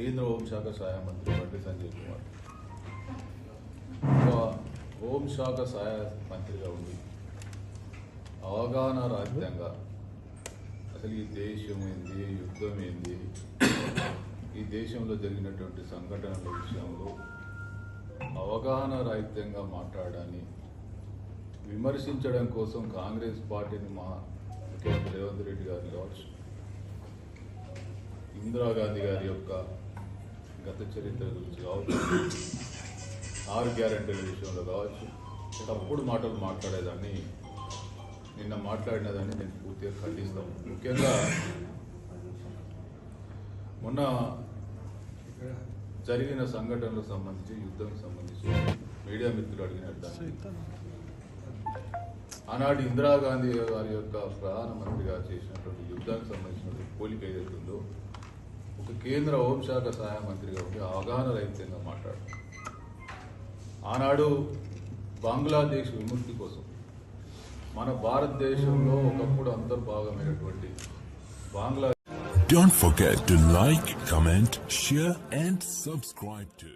కేంద్ర హోంశాఖ సహాయ మంత్రి బండి సంజయ్ కుమార్. హోంశాఖ సహాయ మంత్రిగా ఉండి అవగాహన రాహిత్యంగా అసలు ఈ దేశం ఏంది? యుద్ధం ఏంది? ఈ దేశంలో జరిగినటువంటి సంఘటనల విషయంలో అవగాహన రాహిత్యంగా మాట్లాడాలని విమర్శించడం కోసం కాంగ్రెస్ పార్టీని మా ముఖ్యమంత్రి రేవంత్ రెడ్డి గారు కావచ్చు ఇందిరాగాంధీ గారి యొక్క గత చరిత్ర గురించి కావచ్చు ఆరు గ్యారెంటీల విషయంలో కావచ్చు తప్పుడు మాటలు మాట్లాడేదాన్ని నిన్న మాట్లాడినదాన్ని నేను పూర్తిగా ఖండిస్తాను ముఖ్యంగా మొన్న జరిగిన సంఘటనలకు సంబంధించి యుద్ధం సంబంధించి మీడియా మిత్రులు అడిగినట్టు దాన్ని. ఆనాడు ఇందిరాగాంధీ గారి యొక్క ప్రధానమంత్రిగా చేసినటువంటి యుద్ధానికి సంబంధించినటువంటి పోలిక ఏదైతుందో ఒక కేంద్ర హోంశాఖ సహాయ మంత్రిగా ఉండి అవగాహన రహితంగా మాట్లాడు ఆనాడు బంగ్లాదేశ్ విముక్తి కోసం మన భారతదేశంలో ఒకప్పుడు అంతర్భాగమైనటువంటి బంగ్లా Don't forget to like, comment, share, and subscribe to